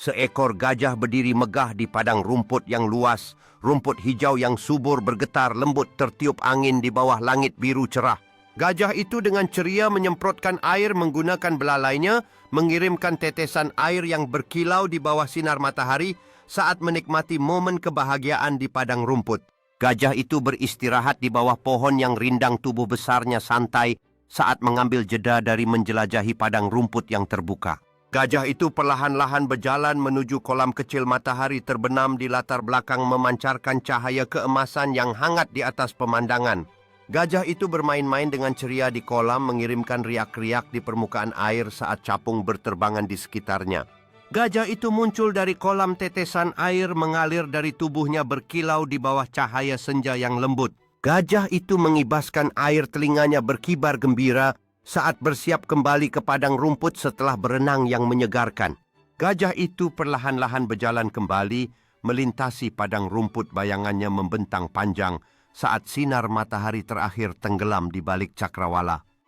Seekor gajah berdiri megah di padang rumput yang luas. Rumput hijau yang subur bergetar lembut tertiup angin di bawah langit biru cerah. Gajah itu dengan ceria menyemprotkan air menggunakan belalainya, mengirimkan tetesan air yang berkilau di bawah sinar matahari saat menikmati momen kebahagiaan di padang rumput. Gajah itu beristirahat di bawah pohon yang rindang tubuh besarnya santai saat mengambil jeda dari menjelajahi padang rumput yang terbuka. Gajah itu perlahan-lahan berjalan menuju kolam kecil matahari terbenam di latar belakang memancarkan cahaya keemasan yang hangat di atas pemandangan. Gajah itu bermain-main dengan ceria di kolam mengirimkan riak-riak di permukaan air saat capung berterbangan di sekitarnya. Gajah itu muncul dari kolam tetesan air mengalir dari tubuhnya berkilau di bawah cahaya senja yang lembut. Gajah itu mengibaskan air telinganya berkibar gembira saat bersiap kembali ke padang rumput setelah berenang yang menyegarkan. Gajah itu perlahan-lahan berjalan kembali, melintasi padang rumput bayangannya membentang panjang saat sinar matahari terakhir tenggelam di balik cakrawala.